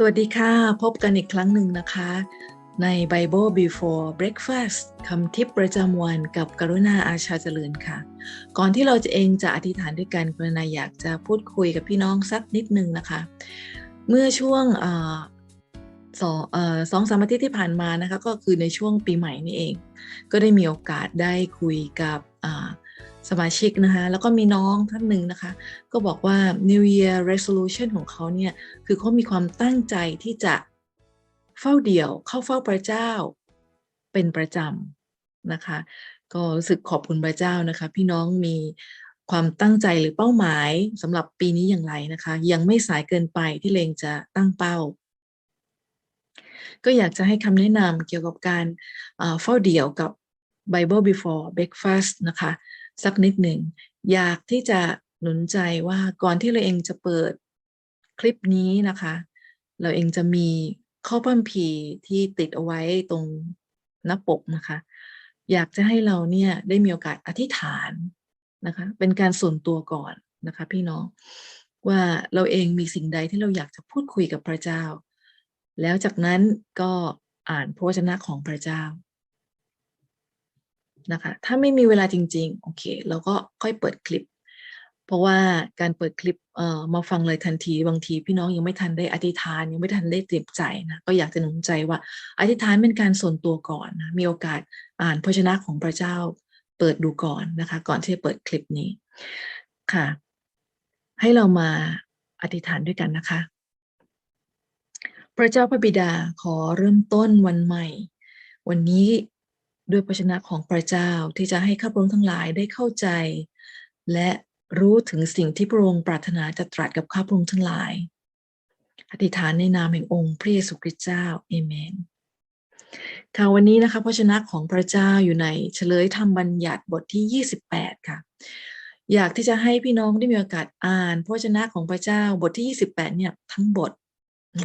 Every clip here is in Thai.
สวัสดีค่ะ พบกันอีกครั้งหนึ่งนะคะ ใน Bible Before Breakfast คำทิปประจำวันกับกรุณาอาชาเจริญค่ะ ก่อนที่เราจะเองจะอธิษฐานด้วยกันกรุณาอยากจะพูดคุยกับพี่น้องสักนิดนึงนะคะ เมื่อช่วงอสองสองสามอาทิตย์ที่ผ่านมานะคะ ก็คือในช่วงปีใหม่นี่เอง ก็ได้มีโอกาสได้คุยกับ สมาชิกนะคะแล้วก็มีน้องท่านหนึ่งนะคะ ก็บอกว่า New Year Resolution ของเขาเนี่ย คือเขามีความตั้งใจที่จะเฝ้าเดี่ยวเข้าเฝ้าพระเจ้า เป็นประจำนะคะ ก็รู้สึกขอบคุณพระเจ้านะคะ พี่น้องมีความตั้งใจหรือเป้าหมายสำหรับปีนี้อย่างไรนะคะ ยังไม่สายเกินไปที่เลงจะตั้งเป้า ก็อยากจะให้คำแนะนำเกี่ยวกับการเฝ้าเดี่ยวกับ Bible before breakfast นะคะ สักนิดหนึ่ง อยากที่จะหนุนใจว่าก่อนที่เราเองจะเปิดคลิปนี้นะคะ เราเองจะมีข้อพัมพีที่ติดเอาไว้ตรงหน้าปกนะคะ อยากจะให้เราเนี่ยได้มีโอกาสอธิษฐานนะคะ เป็นการส่วนตัวก่อนนะคะ พี่น้องว่าเราเองมีสิ่งใดที่เราอยากจะพูดคุยกับพระเจ้า แล้วจากนั้นก็อ่านพระวจนะของพระเจ้า นะคะ ถ้าไม่มีเวลาจริง ๆ โอเค เราก็ค่อยเปิดคลิป เพราะว่าการเปิดคลิปเอ่อมาฟังเลยทันทีบางที พี่น้องยังไม่ทันได้อธิษฐานยังไม่ทันได้เตรียมใจนะก็อยากจะหนุนใจว่าอธิษฐานเป็นการส่วนตัวก่อนนะมีโอกาสอ่านพระชนะของพระเจ้าเปิดดูก่อนนะคะ ก่อนที่จะเปิดคลิปนี้ค่ะ ให้เรามาอธิษฐานด้วยกันนะคะ พระเจ้าพระบิดาขอเริ่มต้นวันใหม่ วันนี้ ด้วยพระชนะของพระเจ้าที่จะให้ข้าพระองค์ทั้งหลายได้เข้าใจ และรู้ถึงสิ่งที่พระองค์ปรารถนาจะตรัสกับข้าพระองค์ทั้งหลาย อธิษฐานในนามแห่งองค์พระเยซูคริสต์เจ้าเอเมนค่ะวันนี้นะคะพระชนะของพระเจ้าอยู่ในเฉลยธรรมบัญญัติบทที่ 28 ค่ะ อยากที่จะให้พี่น้องได้มีโอกาสอ่านพระวจนะของพระเจ้าบทที่ 28 เนี่ยทั้งบท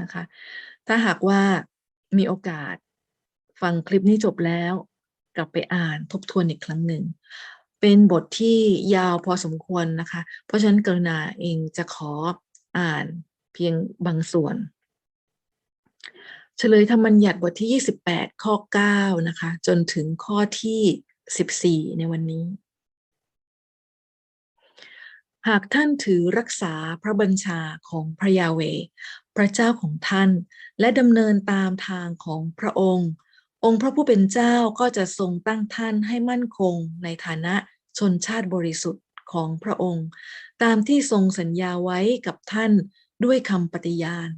นะคะ ถ้าหากว่ามีโอกาสฟังคลิปนี้จบแล้ว กลับไปอ่านทบทวนอีกครั้งหนึ่ง เป็นบทที่ยาวพอสมควรนะคะ เพราะฉะนั้นกรุณาเองจะขออ่านเพียงบางส่วน เฉลยธรรมบัญญัติบทที่ 28 ข้อ 9 นะคะ จนถึงข้อที่ 14 ในวันนี้ หากท่านถือรักษาพระบัญชาของพระยาเว พระเจ้าของท่าน และดำเนินตามทางของพระองค์ องค์พระผู้เป็นเจ้าก็จะทรงตั้งท่านให้มั่นคงในฐานะชนชาติบริสุทธิ์ของพระองค์ ตามที่ทรงสัญญาไว้กับท่านด้วยคำปฏิญาณ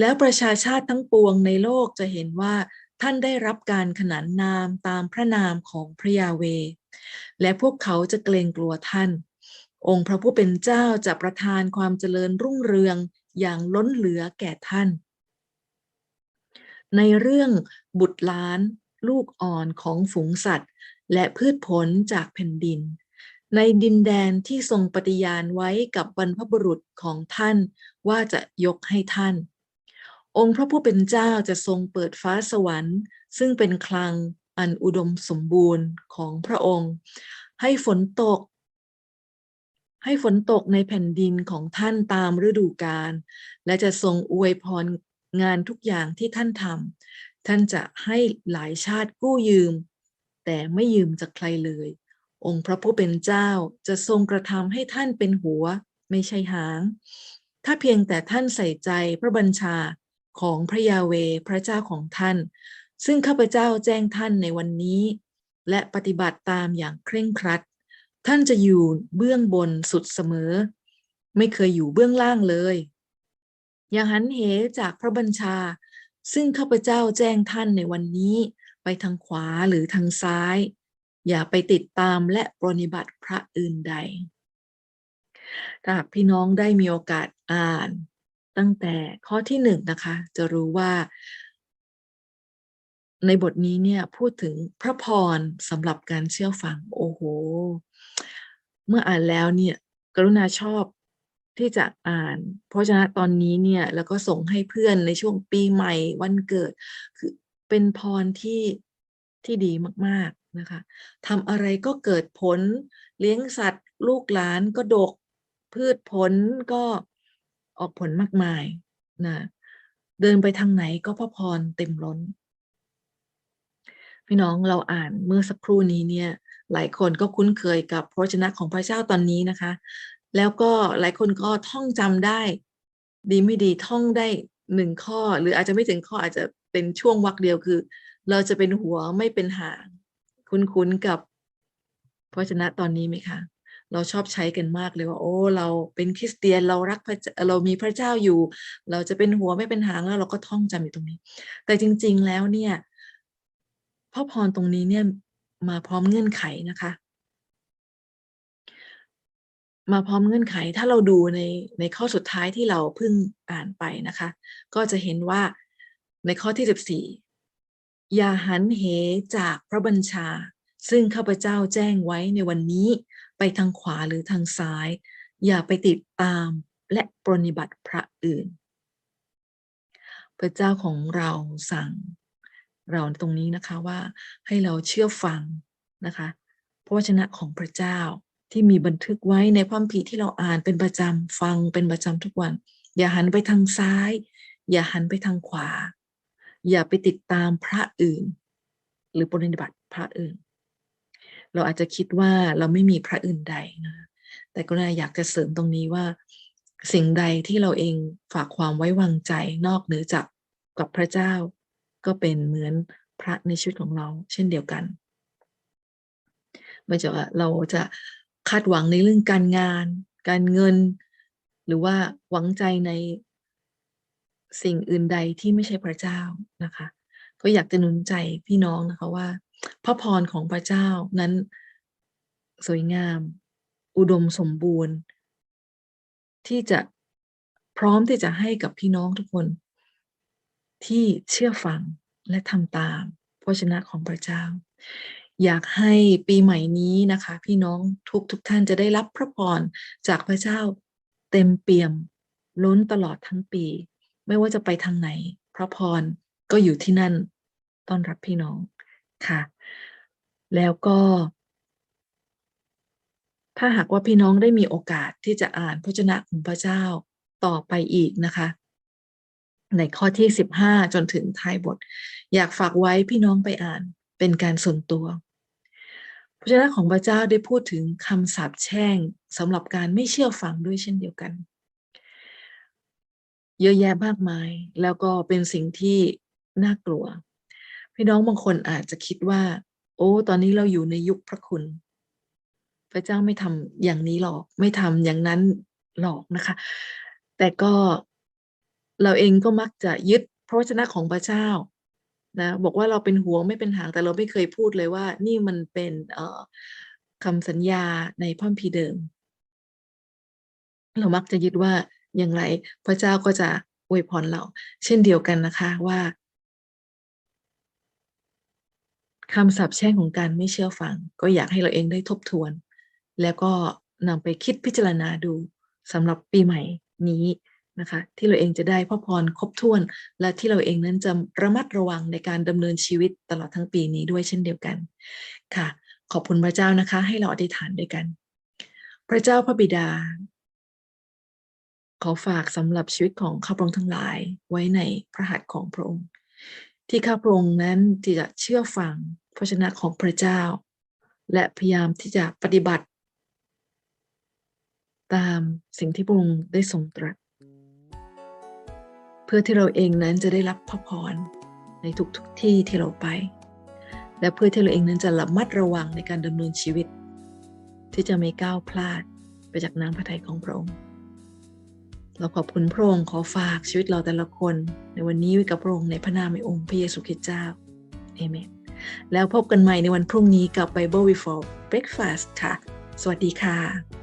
แล้วประชาชาติทั้งปวงในโลกจะเห็นว่าท่านได้รับการขนานนามตามพระนามของพระยาเว และพวกเขาจะเกรงกลัวท่าน องค์พระผู้เป็นเจ้าจะประทานความเจริญรุ่งเรืองอย่างล้นเหลือแก่ท่าน ในเรื่องบุตรล้านลูกอ่อนของฝูงสัตว์ และพืชผลจากแผ่นดิน ในดินแดนที่ทรงปฏิญาณไว้กับบรรพบุรุษของท่านว่าจะยกให้ท่าน องค์พระผู้เป็นเจ้าจะทรงเปิดฟ้าสวรรค์ ซึ่งเป็นคลังอันอุดมสมบูรณ์ของพระองค์ ให้ฝนตก ให้ฝนตกในแผ่นดินของท่านตามฤดูกาลและจะทรงอวยพร งานทุกอย่างที่ท่านทำท่านจะให้หลายชาติกู้ยืม แต่ไม่ยืมจากใครเลย องค์พระผู้เป็นเจ้าจะทรงกระทำให้ท่านเป็นหัว ไม่ใช่หาง ถ้าเพียงแต่ท่านใส่ใจพระบัญชาของพระยาเวพระเจ้าของท่าน ซึ่งข้าพเจ้าแจ้งท่านในวันนี้ และปฏิบัติตามอย่างเคร่งครัด ท่านจะอยู่เบื้องบนสุดเสมอ ไม่เคยอยู่เบื้องล่างเลย อย่าหันเหจากพระบัญชา ซึ่งข้าพเจ้าแจ้งท่านในวันนี้ ไปทางขวาหรือทางซ้าย อย่าไปติดตามและปรนิบัติพระอื่นใด ถ้าหากพี่น้องได้มีโอกาสอ่าน ตั้งแต่ข้อที่หนึ่งนะคะ จะรู้ว่าในบทนี้เนี่ยพูดถึงพระพรสำหรับการเชื่อฟัง โอ้โห เมื่ออ่านแล้วเนี่ย กรุณาชอบ ที่จะอ่าน เพราะฉะนั้นตอนนี้เนี่ยแล้วก็ส่งให้เพื่อนในช่วงปีใหม่วันเกิด คือเป็นพรที่ที่ดีมากๆนะคะทำอะไรก็เกิดผลเลี้ยงสัตว์ ลูกหลานก็ดกพืชผลก็ออกผลมากมายนะเดินไปทางไหนก็พระพรเต็มล้น พี่น้องเราอ่านเมื่อสักครู่นี้เนี่ยหลายคนก็คุ้นเคยกับพระวจนะของพระเจ้าตอนนี้นะคะ แล้วก็หลายคนก็ท่องจำได้ ดีไม่ดีท่องได้หนึ่งข้อ หรืออาจจะไม่ถึงข้ออาจจะเป็นช่วงวรรคเดียวคือ เราจะเป็นหัวไม่เป็นหาง คุ้นๆกับพระวจนะตอนนี้ไหมคะเราชอบใช้กันมากเลยว่าโอ้ เราเป็นคริสเตียนเรารักพระเจ้าเรามีพระเจ้าอยู่ เราจะเป็นหัวไม่เป็นหางแล้วเราก็ท่องจำอยู่ตรงนี้ แต่จริง ๆแล้วเนี่ยพระพรตรงนี้เนี่ยมาพร้อมเงื่อนไขนะคะ มาพร้อมเงื่อนไข ถ้าเราดูในในข้อสุดท้ายที่เราเพิ่งอ่านไปนะคะ ก็จะเห็นว่าในข้อที่ 14 อย่าหันเหจากพระบัญชา ซึ่งข้าพเจ้าแจ้งไว้ในวันนี้ ไปทางขวาหรือทางซ้าย อย่าไปติดตามและปรนนิบัติพระอื่น พระเจ้าของเราสั่ง เราตรงนี้นะคะว่าให้เราเชื่อฟังนะคะพระวจนะของพระเจ้า ที่มีบันทึกไว้ในพระคัมภีร์ที่เราอ่านเป็นประจำฟังเป็นประจำทุกวัน อย่าหันไปทางซ้าย อย่าหันไปทางขวา อย่าไปติดตามพระอื่น หรือปฏิบัติพระอื่น เราอาจจะคิดว่าเราไม่มีพระอื่นใดนะแต่ก็น่าอยากจะเสริมตรงนี้ว่า สิ่งใดที่เราเองฝากความไว้วางใจนอกเหนือจากกับพระเจ้า ก็เป็นเหมือนพระในชีวิตของเรา เช่นเดียวกันไม่จะว่าเราจะ คาดหวังในเรื่องการงาน การเงิน หรือว่าหวังใจในสิ่งอื่นใดที่ไม่ใช่พระเจ้านะคะ ก็อยากจะหนุนใจพี่น้องนะคะว่า พระพรของพระเจ้านั้นสวยงาม อุดมสมบูรณ์ ที่จะพร้อมที่จะให้กับพี่น้องทุกคน ที่เชื่อฟังและทำตามพระชนะของพระเจ้า อยากให้ปีใหม่นี้นะคะ พี่น้องทุกทุกท่านจะได้รับพระพรจากพระเจ้าเต็มเปี่ยม ล้นตลอดทั้งปี ไม่ว่าจะไปทางไหน พระพรก็อยู่ที่นั่นต้อนรับพี่น้องค่ะ แล้วก็ ถ้าหากว่าพี่น้องได้มีโอกาสที่จะอ่านพระชนะของพระเจ้าต่อไปอีกนะคะ ในข้อที่ 15 จนถึงท้ายบท อยากฝากไว้พี่น้องไปอ่านเป็นการส่วนตัว พระชนะของพระเจ้าได้พูดถึงคำสาปแช่งสำหรับการไม่เชื่อฟังด้วยเช่นเดียวกัน เยอะแยะมากมายแล้วก็เป็นสิ่งที่น่ากลัว พี่น้องบางคนอาจจะคิดว่า โอ้ ตอนนี้เราอยู่ในยุคพระคุณ พระเจ้าไม่ทำอย่างนี้หรอก ไม่ทำอย่างนั้นหรอกนะคะ แต่ก็เราเองก็มักจะยึดพระวจนะของพระเจ้า นะบอกว่าเราเป็นหัวไม่เป็นหางแต่เราไม่เคยพูดเลยว่า นี่มันเป็นคำสัญญาในพระคัมภีร์เดิม เรามักจะยึดว่าอย่างไร พระเจ้าก็จะอวยพรเรา เช่นเดียวกันนะคะว่าคำสาปแช่งของการไม่เชื่อฟัง ก็อยากให้เราเองได้ทบทวน แล้วก็นำไปคิดพิจารณาดูสำหรับปีใหม่นี้ นะคะที่เราเองจะได้พระพรครบถ้วน และที่เราเองนั้นจะระมัดระวังในการดำเนินชีวิตตลอดทั้งปีนี้ด้วยเช่นเดียวกันค่ะ ขอบคุณพระเจ้านะคะ ให้เราอธิษฐานด้วยกัน พระเจ้าพระบิดา ขอฝากสำหรับชีวิตของข้าพระองค์ทั้งหลายไว้ในพระหัตถ์ของพระองค์ ที่ข้าพระองค์นั้นที่จะเชื่อฟังพระชนะของพระเจ้า และพยายามที่จะปฏิบัติ ตามสิ่งที่พระองค์ได้ทรงตรัส พื่อที่เราเองนั้นจะได้รับพระพรในทุกๆทที่ที่เราไป และเพื่อที่เราเองนั้นจะระมัดระวังในการดำเนินชีวิต ที่จะไม่ก้าวพลาดไปจากน้ำพระทัยของพระองค์ เราขอบคุณพระองค์ขอฝากชีวิตเราแต่ละคน ในวันนี้ไว้กับพระองค์ในพระนามในองค์พระเยซูคริสต์เจ้าเอเมนแล้วพบกันใหม่ในวันพรุ่งนี้กับ Bible Before Breakfast ค่ะ สวัสดีค่ะ